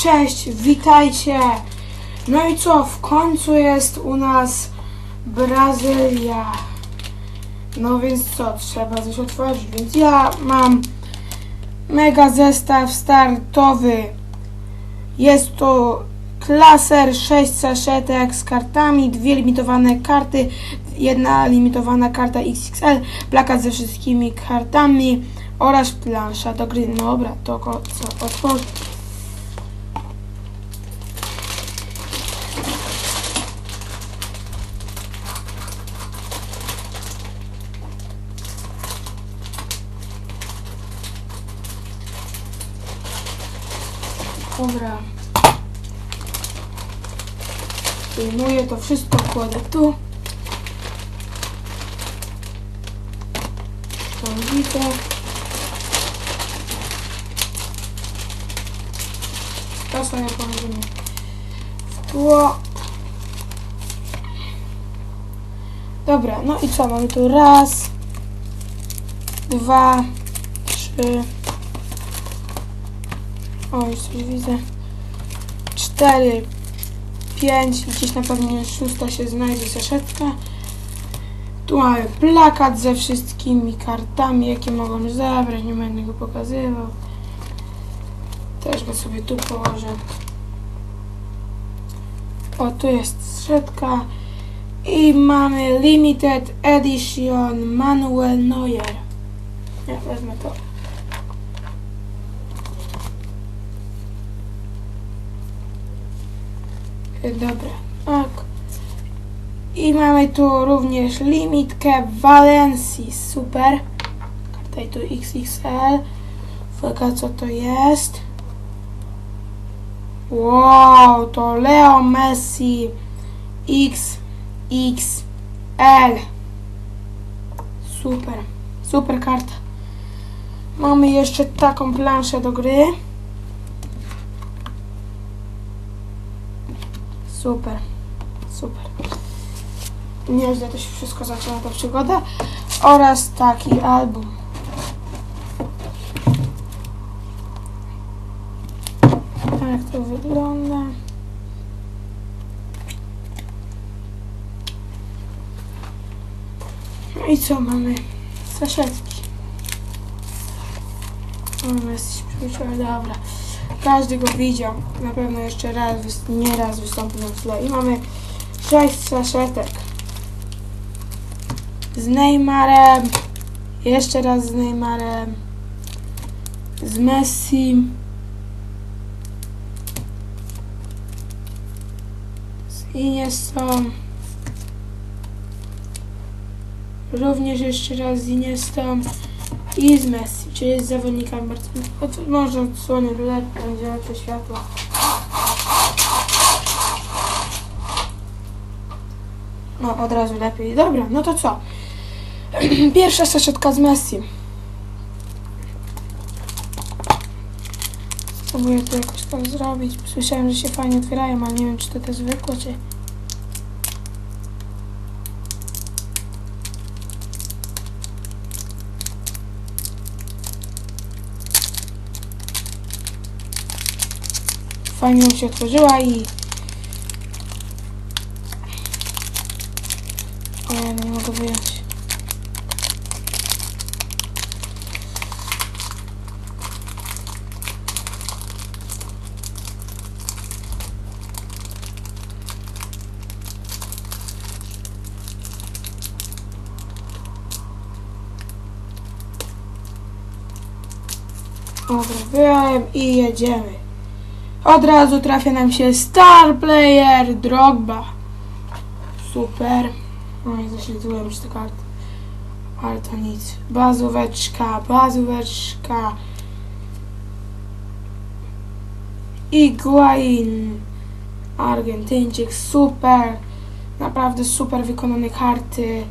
Cześć, witajcie! No i co, w końcu jest u nas Brazylia. No więc co, trzeba coś otworzyć, więc ja mam mega zestaw startowy. Jest to klaser 6 saszetek z kartami, dwie limitowane karty, jedna limitowana karta XXL, plakat ze wszystkimi kartami oraz plansza do gry. Dobra, to co otworzyć. Dobra. Wyjmuję to wszystko, kładę tu. Widzę. To sobie położymy w tło. Dobra, no i co? Mamy tu raz, dwa, trzy. O, już coś widzę. Cztery, pięć gdzieś na pewno szósta się znajdzie saszetka. Tu mamy plakat ze wszystkimi kartami, jakie mogą zabrać. Nie będę go pokazywał. Też go sobie tu położę. O, tu jest saszetka. I mamy Limited Edition Manuel Neuer. Ja wezmę to. Dobra, ok. I mamy tu również limitkę Valencji, super. I tu XXL. Uwaga, co to jest? Wow, to Leo Messi XXL. Super, super karta. Mamy jeszcze taką planszę do gry. Super, super. Nieźle to się wszystko zaczęła ta przygoda. Oraz taki album. Tak to wygląda. No i co mamy? Saszetki. Mamy przyszłe, dobra. Każdy go widział. Na pewno jeszcze raz, nie raz wystąpił na tle. I mamy sześć saszetek. Z Neymarem. Jeszcze raz z Neymarem. Z Messi. Z Iniestą. Również jeszcze raz z Iniestą. I z Messi, czyli z zawodnikami bardzo. Może odsłonię lepiej, będzie lepsze światło. No, od razu lepiej. Dobra, no to co? Pierwsza saszetka z Messi. Spróbuję to jakoś tam zrobić. Słyszałem, że się fajnie otwierają, ale nie wiem, czy to te zwykłe, czy... Fajnie mi się otworzyła i... O, ja nie mogę wyjąć. Dobra, wyjąłem i jedziemy. Od razu trafia nam się Star Player Drogba. Super. No i zaśledziłem już te karty. Ale to nic. Bazóweczka, bazóweczka. Iguain. Argentyńczyk. Super. Naprawdę super wykonane karty.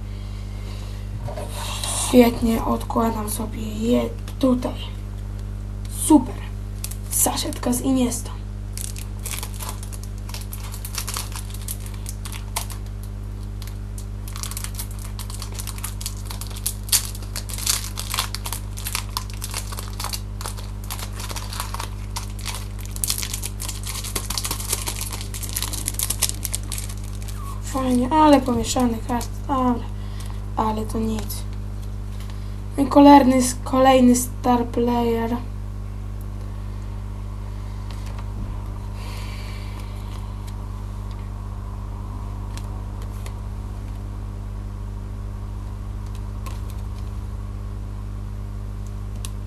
Świetnie. Odkładam sobie je tutaj. Super. Saszetka z Iniestą. Fajnie, ale pomieszany kart, ale, ale to nic. I kolejny, kolejny star player.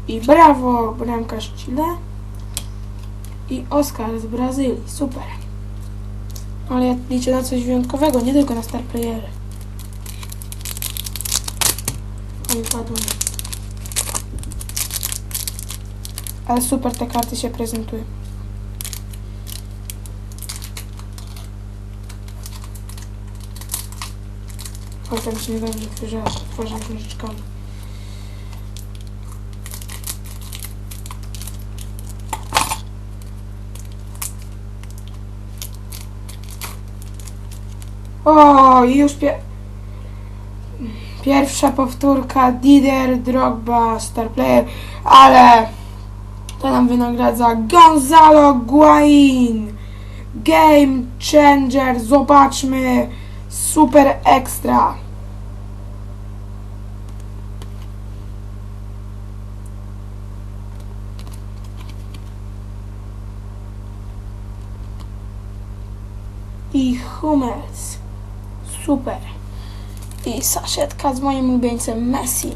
I brawo, bramkarz Chile. I Oscar z Brazylii, super. Ale ja liczę na coś wyjątkowego, nie tylko na star playery. Oj, padło. Ale super te karty się prezentują. Tam się nie dobrze otworzyła, otworzę O, już pie... pierwsza powtórka Dider, Drogba, Star Player, ale to nam wynagradza Gonzalo Guain. Game Changer, zobaczmy, super ekstra. I Hummels. Super. I saszetka z moim ulubieńcem Messi.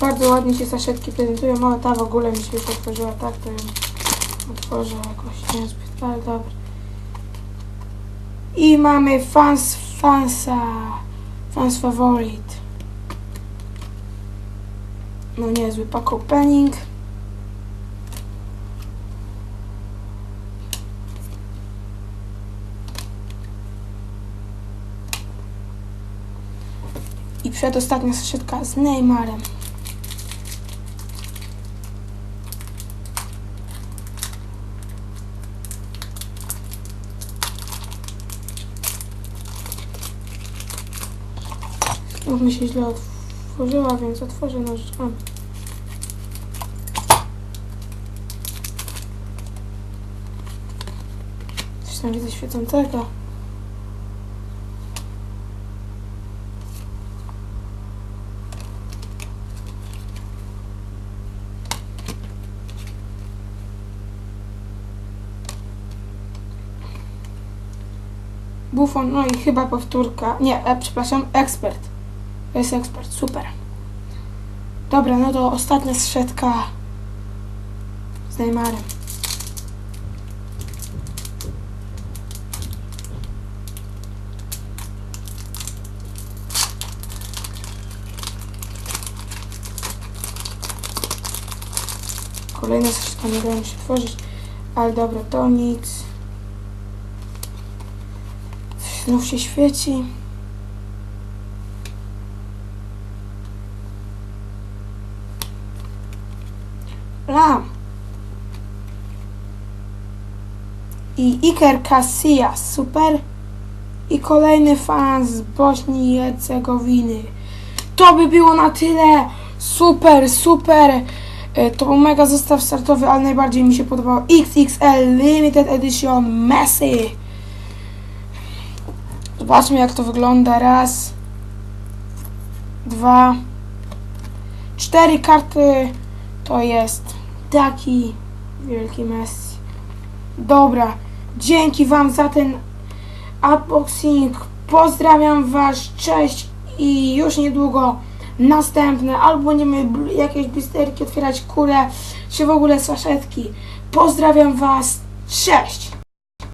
Bardzo ładnie się saszetki prezentują, ale ta w ogóle mi się już otworzyła, tak to ją otworzę jakoś niezbyt, ale dobra. I mamy fans fansa. Fans faworit. No niezły pack opening. I przedostatnia saszetka z Neymarem. Już mi się źle otworzyła, więc otworzę nożyczkami. Coś tam widzę świecącego. Buffon, no i chyba powtórka. Nie, e, przepraszam, ekspert. Jest ekspert, super. Dobra, no to ostatnia strzetka z Neymarem. Kolejna strzetka nie dało mi się tworzyć, ale dobra, to nic. Znów się świeci. Lam. I Iker Casillas, super. I kolejny fan z Bośni i Hercegowiny. To by było na tyle. Super, super. E, To był mega zestaw startowy, ale najbardziej mi się podobał XXL Limited Edition Messi. Zobaczmy jak to wygląda. Raz, dwa, cztery karty. To jest taki wielki Messi. Dobra, dzięki Wam za ten unboxing. Pozdrawiam Was, cześć i już niedługo następne. Albo będziemy jakieś blisterki otwierać, kurę, czy w ogóle saszetki. Pozdrawiam Was, cześć!